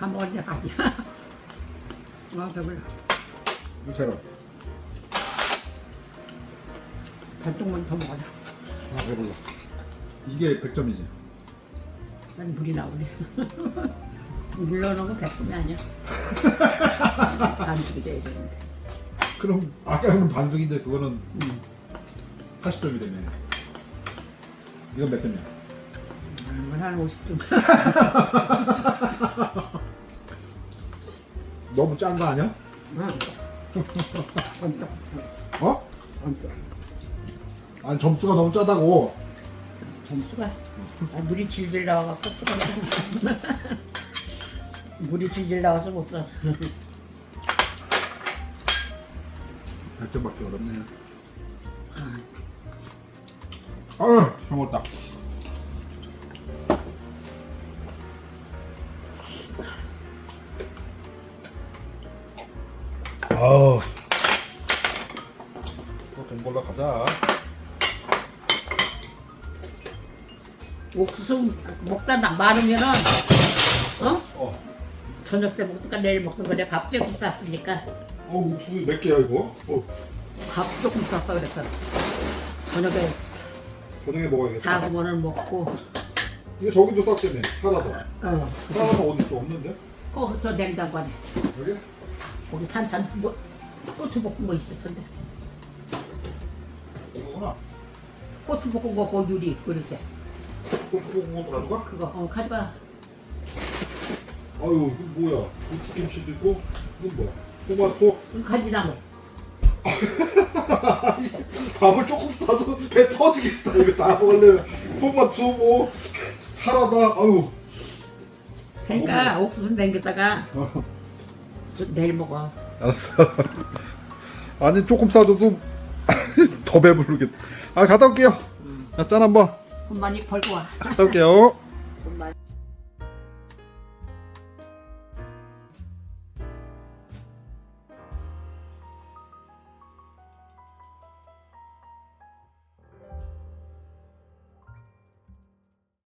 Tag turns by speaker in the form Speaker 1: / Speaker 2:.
Speaker 1: 다 먹었냐 가지야. 아 배불러.
Speaker 2: 새로.
Speaker 1: 반쪽만 더 먹어라.
Speaker 2: 아 배불러. 이게 100점이지.
Speaker 1: 난 물이 나오네. 물 넣어놓은 건 배꼽이 아니야. 반죽이 돼야 되는데.
Speaker 2: 그럼 아까는 반숙인데 그거는 80점이 되네. 이건 몇 점이야?
Speaker 1: 음, 한 50점.
Speaker 2: 너무 짠 거 아니야?
Speaker 1: 응.
Speaker 2: 어?
Speaker 1: 엄청.
Speaker 2: 아니 점수가 너무 짜다고.
Speaker 1: 점수가 아, 물이 질질 나와갖고 쓰러져. 물이 질질 나와서 못 써.
Speaker 2: 100점밖에 어렵네. 아유, 잘 먹었다. 아우. 또돈 벌러 가자.
Speaker 1: 옥수수 먹다 나 많으면은 어?
Speaker 2: 어.
Speaker 1: 저녁 때 먹든가 내일 먹든 거래 밥 조금 쌌으니까
Speaker 2: 어, 옥수수 몇 개야 이거? 어,
Speaker 1: 밥 조금 쌌어 그래서 저녁에
Speaker 2: 저녁에 먹어야겠다.
Speaker 1: 작으면은 먹고
Speaker 2: 이거 저기도 쌌겠네. 하나도.
Speaker 1: 어.
Speaker 2: 하나도 어디 있어? 없는데?
Speaker 1: 어, 저 냉장고 안에
Speaker 2: 여기?
Speaker 1: 거기 반찬 뭐 고추 볶은 거 있을 텐데
Speaker 2: 이거구나.
Speaker 1: 고추 볶은 거 그 유리 그릇에
Speaker 2: 고추 볶은 것도 가져가?
Speaker 1: 그거 어 가져가
Speaker 2: 아유, 이거 뭐야? 고추김치도 있고, 이건 뭐야? 토마토?
Speaker 1: 간지나물
Speaker 2: 밥을 조금 사도 배 터지겠다. 이거 다 먹으려면 토마토 뭐 사라다. 아유.
Speaker 1: 그러니까 옥수수 냉겼다가 저 내일 먹어
Speaker 2: 알았어. 아니 조금 싸줘도 더 배부르겠다. 아 갔다 올게요. 자, 짠 한번.
Speaker 1: 돈 많이 벌고 와
Speaker 2: 갔다 올게요.